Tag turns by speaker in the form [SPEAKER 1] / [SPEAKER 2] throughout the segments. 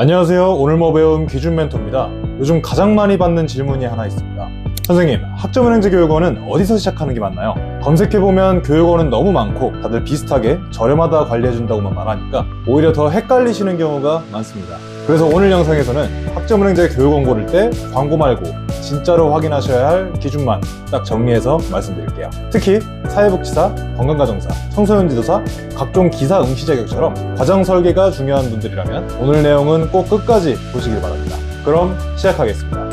[SPEAKER 1] 안녕하세요. 오늘 뭐 배움 기준 멘토입니다. 요즘 가장 많이 받는 질문이 하나 있습니다. 선생님, 학점은행제 교육원은 어디서 시작하는 게 맞나요? 검색해보면 교육원은 너무 많고 다들 비슷하게 저렴하다 관리해준다고만 말하니까 오히려 더 헷갈리시는 경우가 많습니다. 그래서 오늘 영상에서는 학점은행제 교육원 고를 때 광고 말고 진짜로 확인하셔야 할 기준만 딱 정리해서 말씀드릴게요. 특히 사회복지사, 건강가정사, 청소년 지도사, 각종 기사 응시 자격처럼 과정 설계가 중요한 분들이라면 오늘 내용은 꼭 끝까지 보시길 바랍니다. 그럼 시작하겠습니다.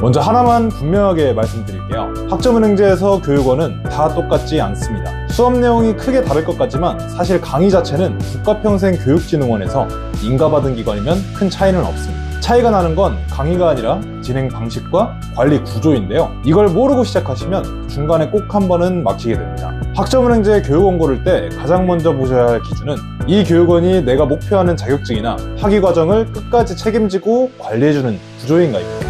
[SPEAKER 1] 먼저 하나만 분명하게 말씀드릴게요. 학점은행제에서 교육원은 다 똑같지 않습니다. 수업 내용이 크게 다를 것 같지만 사실 강의 자체는 국가평생교육진흥원에서 인가받은 기관이면 큰 차이는 없습니다. 차이가 나는 건 강의가 아니라 진행 방식과 관리 구조인데요. 이걸 모르고 시작하시면 중간에 꼭 한 번은 막히게 됩니다. 학점은행제 교육원 고를 때 가장 먼저 보셔야 할 기준은 이 교육원이 내가 목표하는 자격증이나 학위 과정을 끝까지 책임지고 관리해주는 구조인가입니다.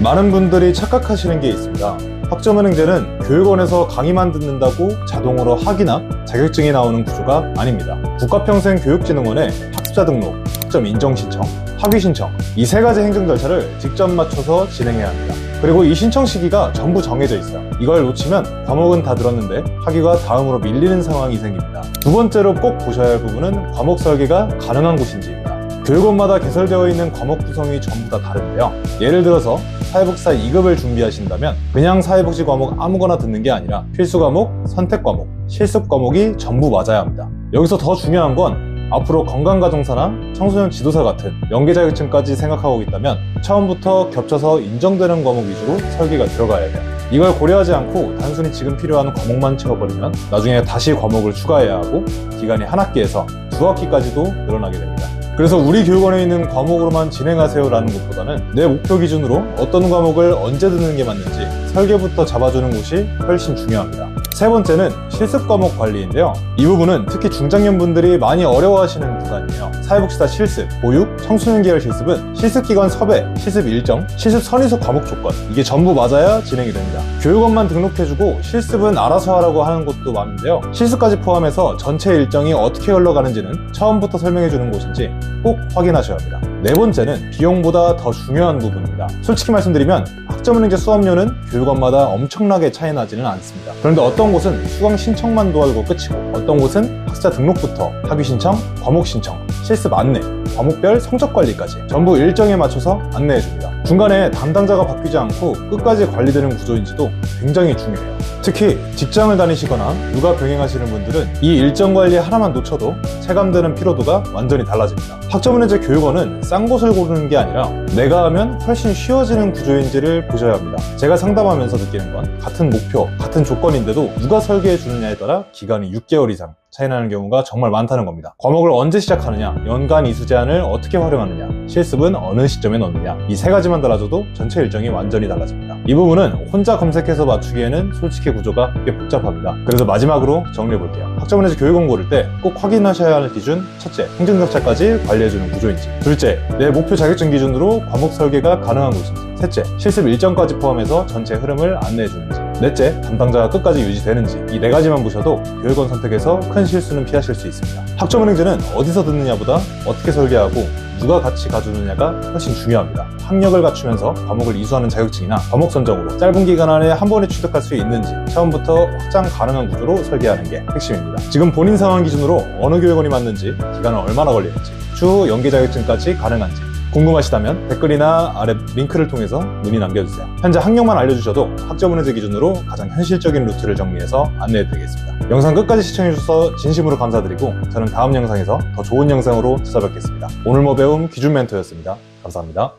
[SPEAKER 1] 많은 분들이 착각하시는 게 있습니다. 학점은행제는 교육원에서 강의만 듣는다고 자동으로 학위나 자격증이 나오는 구조가 아닙니다. 국가평생교육진흥원에 학습자 등록, 학점 인정 신청, 학위 신청 이 세 가지 행정 절차를 직접 맞춰서 진행해야 합니다. 그리고 이 신청 시기가 전부 정해져 있어요. 이걸 놓치면 과목은 다 들었는데 학위가 다음으로 밀리는 상황이 생깁니다. 두 번째로 꼭 보셔야 할 부분은 과목 설계가 가능한 곳인지입니다. 교육원마다 개설되어 있는 과목 구성이 전부 다 다른데요. 예를 들어서 사회복지사 2급을 준비하신다면 그냥 사회복지 과목 아무거나 듣는 게 아니라 필수 과목, 선택 과목, 실습 과목이 전부 맞아야 합니다. 여기서 더 중요한 건 앞으로 건강가정사나 청소년 지도사 같은 연계 자격증까지 생각하고 있다면 처음부터 겹쳐서 인정되는 과목 위주로 설계가 들어가야 돼요. 이걸 고려하지 않고 단순히 지금 필요한 과목만 채워버리면 나중에 다시 과목을 추가해야 하고 기간이 한 학기에서 두 학기까지도 늘어나게 됩니다. 그래서 우리 교육원에 있는 과목으로만 진행하세요라는 것보다는 내 목표 기준으로 어떤 과목을 언제 듣는 게 맞는지 설계부터 잡아주는 곳이 훨씬 중요합니다. 세 번째는 실습 과목 관리인데요. 이 부분은 특히 중장년 분들이 많이 어려워하시는 구간이에요. 사회복지사 실습, 보육, 청소년 계열 실습은 실습기관 섭외, 실습 일정, 실습 선의소 과목 조건 이게 전부 맞아야 진행이 됩니다. 교육원만 등록해주고 실습은 알아서 하라고 하는 곳도 많은데요. 실습까지 포함해서 전체 일정이 어떻게 흘러가는지는 처음부터 설명해주는 곳인지 꼭 확인하셔야 합니다. 네 번째는 비용보다 더 중요한 부분입니다. 솔직히 말씀드리면 학점은행제 수업료는 교육원마다 엄청나게 차이 나지는 않습니다. 그런데 어떤 곳은 수강 신청만 도와주고 끝이고 어떤 곳은 학습자 등록부터 학위 신청, 과목 신청, 실습 안내, 과목별 성적 관리까지 전부 일정에 맞춰서 안내해 줍니다. 중간에 담당자가 바뀌지 않고 끝까지 관리되는 구조인지도 굉장히 중요해요. 특히 직장을 다니시거나 육아 병행하시는 분들은 이 일정 관리 하나만 놓쳐도 체감되는 피로도가 완전히 달라집니다. 학점은행제 교육원은 싼 곳을 고르는 게 아니라 내가 하면 훨씬 쉬워지는 구조인지를 보셔야 합니다. 제가 상담하면서 느끼는 건 같은 목표, 같은 조건인데도 누가 설계해 주느냐에 따라 기간이 6개월 이상 차이 나는 경우가 정말 많다는 겁니다. 과목을 언제 시작하느냐, 연간 이수 제한을 어떻게 활용하느냐, 실습은 어느 시점에 넣느냐 이 세 가지만 달라져도 전체 일정이 완전히 달라집니다. 이 부분은 혼자 검색해서 맞추기에는 솔직히 구조가 꽤 복잡합니다. 그래서 마지막으로 정리해 볼게요. 학점원에서 교육원 고를 때 꼭 확인하셔야 하는 기준 첫째, 행정적차까지 관리해주는 구조인지 둘째, 내 목표 자격증 기준으로 과목 설계가 가능한 곳인지 셋째, 실습 일정까지 포함해서 전체 흐름을 안내해주는지 넷째, 담당자가 끝까지 유지되는지 이 네 가지만 보셔도 교육원 선택에서 큰 실수는 피하실 수 있습니다. 학점은행제는 어디서 듣느냐보다 어떻게 설계하고 누가 같이 가주느냐가 훨씬 중요합니다. 학력을 갖추면서 과목을 이수하는 자격증이나 과목 선정으로 짧은 기간 안에 한 번에 취득할 수 있는지 처음부터 확장 가능한 구조로 설계하는 게 핵심입니다. 지금 본인 상황 기준으로 어느 교육원이 맞는지 기간은 얼마나 걸리는지 추후 연계 자격증까지 가능한지 궁금하시다면 댓글이나 아래 링크를 통해서 문의 남겨주세요. 현재 학력만 알려주셔도 학점은행제 기준으로 가장 현실적인 루트를 정리해서 안내해드리겠습니다. 영상 끝까지 시청해주셔서 진심으로 감사드리고 저는 다음 영상에서 더 좋은 영상으로 찾아뵙겠습니다. 오늘 뭐 배움 기준 멘토였습니다. 감사합니다.